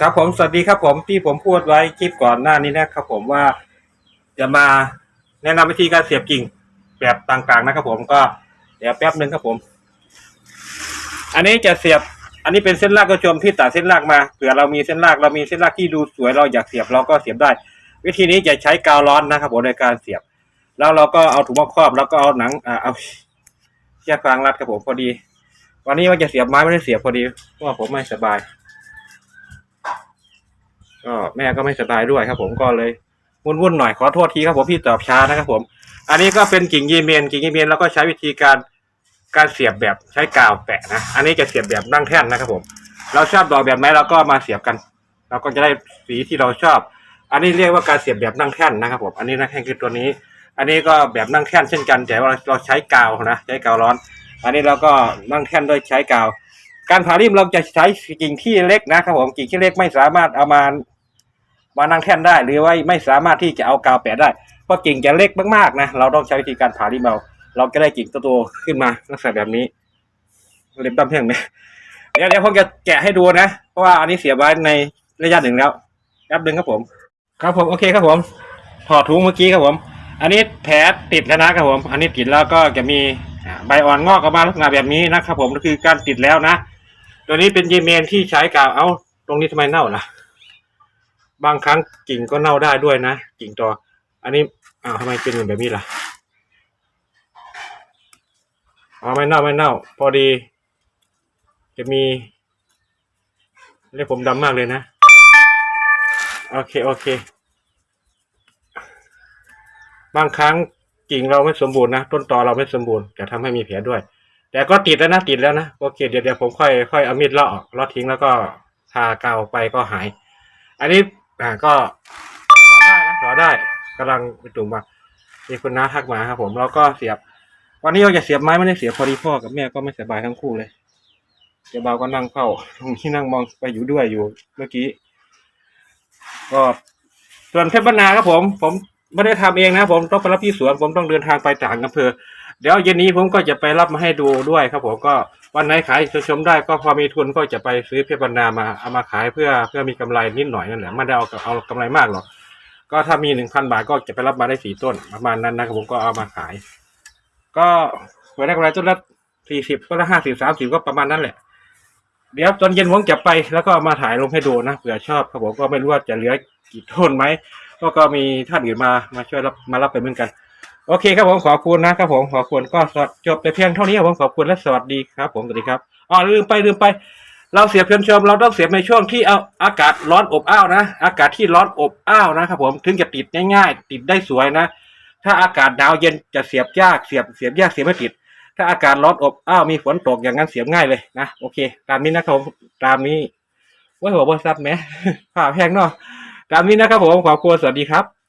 ครับผมสวัสดีครับผมที่ผมพูดไว้คลิปก่อนหน้านี้นะครับผมว่าจะมาแนะนำวิธีการเสียบกิ่งแบบต่างๆนะครับผมก็เดี๋ยวแป๊บหนึ่งครับผม อันนี้จะเสียบอันนี้เป็นเส้นรากกระชมที่ตัดเส้นรากมาเผื่อเรามีเส้นรากเรามีเส้นรากที่ดูสวยเราอยากเสียบเราก็เสียบได้ วิธีนี้จะใช้กาวร้อนนะครับผมในการเสียบ แล้วเราก็เอาถุงมาครอบแล้วก็เอาหนังอ่าเอาเชือกฟางรัดครับผมพอดี วันนี้ว่าจะเสียบไม้ไม่ได้เสียบพอดีเพราะว่าผมไม่สบาย ก็แม่ก็ไม่สบายด้วยครับ ผมก็เลยวุ่นๆหน่อยขอโทษทีครับผมพี่ตอบช้านะครับผม อันนี้ก็เป็นกิ่งยีเมนกิ่งยีเมนแล้วก็ใช้วิธีการการเสียบแบบใช้กาวแปะนะ อันนี้จะเสียบแบบนั่งแท่นนะครับผม เราชอบดอกแบบไหนเราก็มาเสียบกัน เราก็จะได้สีที่เราชอบ อันนี้เรียกว่าการเสียบแบบนั่งแท่นนะครับผม อันนี้นั่งแท่นคือตัวนี้ อันนี้ก็แบบนั่งแท่นเช่นกันแต่ว่าเราใช้กาวนะ ใช้กาวร้อน อันนี้เราก็นั่งแท่นด้วยใช้กาว การผ่าริมเราจะใช้กิ่งที่เล็กนะครับผม กิ่งที่เล็กไม่สามารถเอามา มานั่งแท่นได้หรือว่าไม่สามารถที่จะเอากาวแปะได้ เพราะกิ่งจะเล็กมากๆนะเราต้องใช้วิธีการผ่าริมเอาเราก็ได้กิ่งโตขึ้นมาลักษณะแบบนี้เล็บดำเพียงไหมเดี๋ยวเดี๋ยวผมจะแกะให้ดูนะเพราะว่าอันนี้เสียบไว้ในระยะหนึ่งแล้วแป๊บหนึ่งครับผม ครับผมโอเคครับผมถอดถุงเมื่อกี้ครับผม อันนี้แผลติดแล้วนะครับผม อันนี้ติดแล้วก็จะมีใบอ่อนงอกออกมาลักษณะแบบนี้นะครับผมก็คือการติดแล้วนะ ตัวนี้เป็นเยเมนที่ใช้กาวเอ้าตรงนี้ทำไมเน่าล่ะ บางครั้งกิ่งก็เน่าได้ด้วยนะ กิ่งตอ อันนี้อ้าวทำไมเป็นแบบนี้ล่ะอ๋อไม่เน่าไม่เน่า พอดี จะมีเรียกผมดำมากเลยนะ โอเค โอเค บางครั้งกิ่งเราไม่สมบูรณ์นะ ต้นตอเราไม่สมบูรณ์จะทำให้มีแผลด้วย แต่ก็ติดแล้วนะ ติดแล้วนะ โอเค เดี๋ยวเดี๋ยวผมค่อยค่อยเอามีดเลาะเลาะทิ้งแล้วก็ทากาวไปก็หาย อันนี้ อ่าก็ถอได้นะถอได้กำลังไปตุ่มมามีคุณน้าทักมาครับผมแล้วก็เสียบ วันนี้เราจะเสียบไม้ไม่ได้เสียบพอดีพ่อกับแม่ก็ไม่สบายทั้งคู่เลยเดี๋ยวเบาก็นั่งเฝ้าตรงที่นั่งมองไปอยู่ด้วยอยู่เมื่อกี้ ก็ส่วนเพชรบรรณาครับผม ผมไม่ได้ทำเองนะผมต้องไปรับที่สวนผมต้องเดินทางไปต่างอำเภอเดี๋ยวเย็นนี้ผมก็จะไปรับมาให้ดูด้วยครับผมก็ วันไหนขายชมได้ก็พอมีทุนก็จะไปซื้อเพชรบรรณามาเอามาขายเพื่อเพื่อมีกำไรนิดหน่อยนั่นแหละไม่ได้เอาเอากำไรมากหรอกก็ถ้ามีหนึ่งพันบาทก็จะไปรับมาได้สี่ต้นประมาณนั้นนะครับผมก็เอามาขาย ก็ไว้ได้กำไรต้นละสี่สิบต้นละห้าสิบสามสิบก็ประมาณนั้นแหละ เดี๋ยวตอนเย็นผมจะไปแล้วก็เอามาถ่ายลงให้ดูนะเผื่อชอบครับผมก็ไม่รู้ว่าจะเหลือกี่ต้นไหมก็ก็มีท่านอื่นมามาช่วยรับมารับไปเหมือนกัน โอเคครับผมขอบคุณนะครับผมขอบคุณก็สวัสจบไปเพียงเท่านี้ครับผมขอบคุณและสวัสดีครับ ผมสวัสดีครับอ๋อลืมไปลืมไป เราเสียบเพียงชมเราต้องเสียบในช่วงที่เอาอากาศร้อนอบอ้าวนะ อากาศที่ร้อนอบอ้าวนะครับผมถึงจะติดง่ายๆ ติดได้สวยนะ ถ้าอากาศหนาวเย็นจะเสียบยากเสียบเสียบยากเสียบไม่ติด ถ้าอากาศร้อนอบอ้าวมีฝนตกอย่างนั้นเสียบง่ายเลยนะโอเค ตามนี้นะครับผมตามนี้ว่าหัวบอซับไหมผ่าแพงเนาะตามนี้นะครับผมขอบคุณสวัสดีครับ